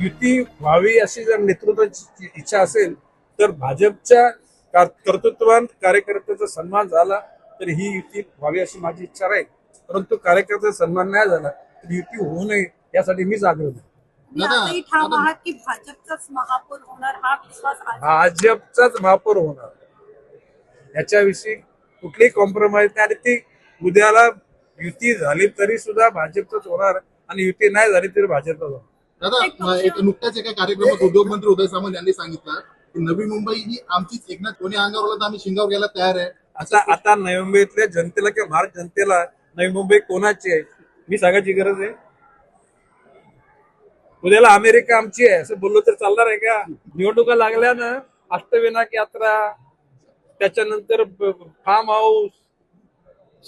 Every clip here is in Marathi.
युती व्हावी अशी जर नेतृत्वाची इच्छा असेल तर भाजपच्या का- कर्तृत्वान कार्यकर्त्याचा सन्मान झाला तर ही युती व्हावी अशी माझी इच्छा राहील. परंतु कार्यकर्त्याचा सन्मान नाही झाला तर युती होऊ नये यासाठी मी जागृत आहे. मी दादा, आजही ठाम दादा. आहात की भाजपचाच महापौर होणार हा विश्वास आज भाजपचाच महापौर होणार. याच्याविषयी कुठलीही कॉम्प्रोमाइज नाही आणि ती उद्याला युती झाली तरी सुद्धा भाजपच होणार आणि युती नाही झाली तरी भाजपच होणार. दादा एक पक्ष- एक नुकत्याच एका कार्यक्रमात उद्योग मंत्री उदय सामंत यांनी सांगितलं की नवी मुंबई ही आमचीच एकनाथ कोणी अंगावर आलं तर आम्ही शिंगावर घ्यायला तयार आहे. आता आता नवी मुंबईतल्या जनतेला किंवा भारत जनतेला नवी मुंबई कोणाची आहे? मी सांगायची गरज आहे. उद्याला अमेरिका आमची आहे असं बोललो तर चालणार आहे का? निवडणुका लागल्या ना अष्टविनायक यात्रा त्याच्यानंतर फार्म हाऊस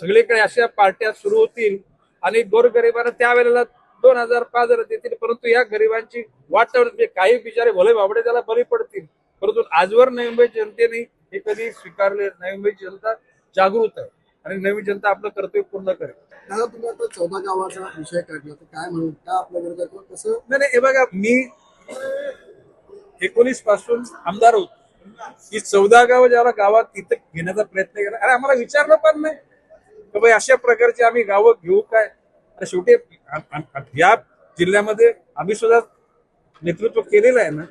सगळीकडे अशा पार्ट्या सुरू होतील. आणि गोरगरिबांना त्यावेळेला दोन हजार पाच हजार देतील परंतु या गरिबांची वाटवत म्हणजे काही बिचारे भोले बाबडे त्याला बळी पडतील. परंतु आजवर नवी मुंबई जनतेने हे कधी स्वीकारले नवी मुंबई जनता जागृत आहे आणि नवी जनता आपलं कर्तव्य पूर्ण करेल. दादा तुम्ही आता चौदा गावाचा विषय काढला तर काय म्हणून? का कसं? नाही नाही, हे बघा मी एकोणीसपासून आमदार होतो. ही चौदा गाव ज्याला गावात तिथं घेण्याचा प्रयत्न केला. अरे आम्हाला विचारलं पण नाही. की अशा प्रकारची आम्ही गावं घेऊ काय? अरे शेवटी या जिल्ह्यामध्ये आम्ही सुद्धा नेतृत्व केलेलं आहे ना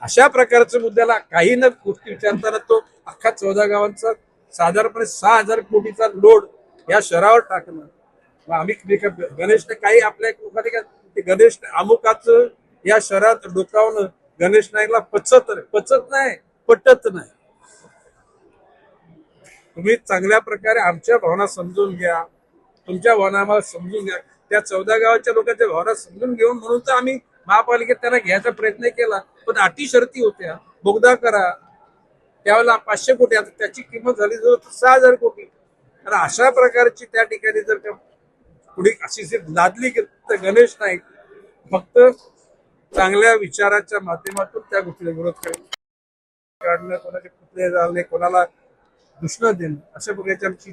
अशा प्रकारच्या मुद्द्याला काही न गोष्टी विचारताना तो अख्खा चौदा गावांचा साधारणपणे सहा हजार कोटीचा लोड या शहरावर टाकणं. मग आम्ही ते का- गणेशने काही आपल्या लोकांनी का ते गणेश अमुकाच या शहरात डोकावणं गणेश नाईकला पचत पचत नाही पटत नाही. तुम्ही चांगल्या प्रकारे आमच्या भावना समजून घ्या. तुमच्या भावना आम्हाला समजून घ्या. त्या चौदा गावाच्या लोकांच्या भावना समजून घेऊन म्हणून तर आम्ही महापालिकेत त्यांना घ्यायचा प्रयत्न केला. पण अटी शर्ती होत्या. बोगदा करा. त्यावेळेला पाचशे कोटी आता त्याची किंमत झाली जवळ सहा हजार कोटी. आणि अशा प्रकारची त्या ठिकाणी जर का पुढे अशी जर लादली तर गणेश नाईक फक्त चांगल्या विचाराच्या माध्यमातून त्या गोष्टीला विरोध करेल. काढणं कोणाचे पुतळे जाळणे कोणाला दुष्ण देणं अशा प्रकारची आमची